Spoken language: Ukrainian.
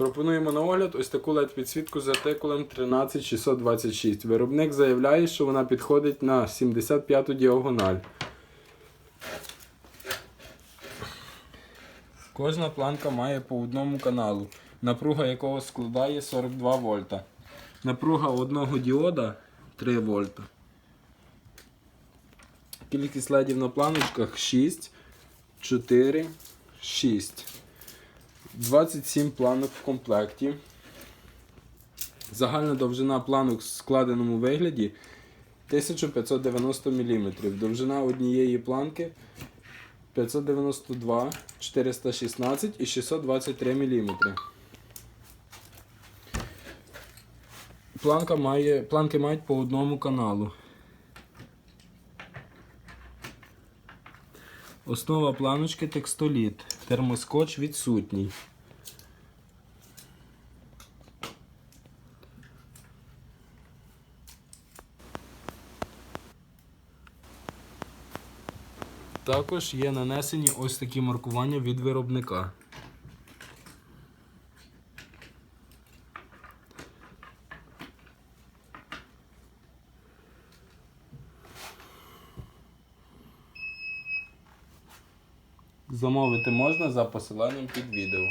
Пропонуємо на огляд ось таку led підсвітку з артикулем 13626. Виробник заявляє, що вона підходить на 75-ту діагональ. Кожна планка має по одному каналу, напруга якого складає 42 вольта. Напруга одного діода 3 вольта. Кількість ледів на планочках 6, 4, 6. 27 планок в комплекті. Загальна довжина планок в складеному вигляді 1590 мм. Довжина однієї планки 592, 416 і 623 мм. Планка має, планки мають по одному каналу. Основа планочки текстоліт. Термоскотч відсутній. Також є нанесені ось такі маркування від виробника. Замовити можна за посиланням під відео.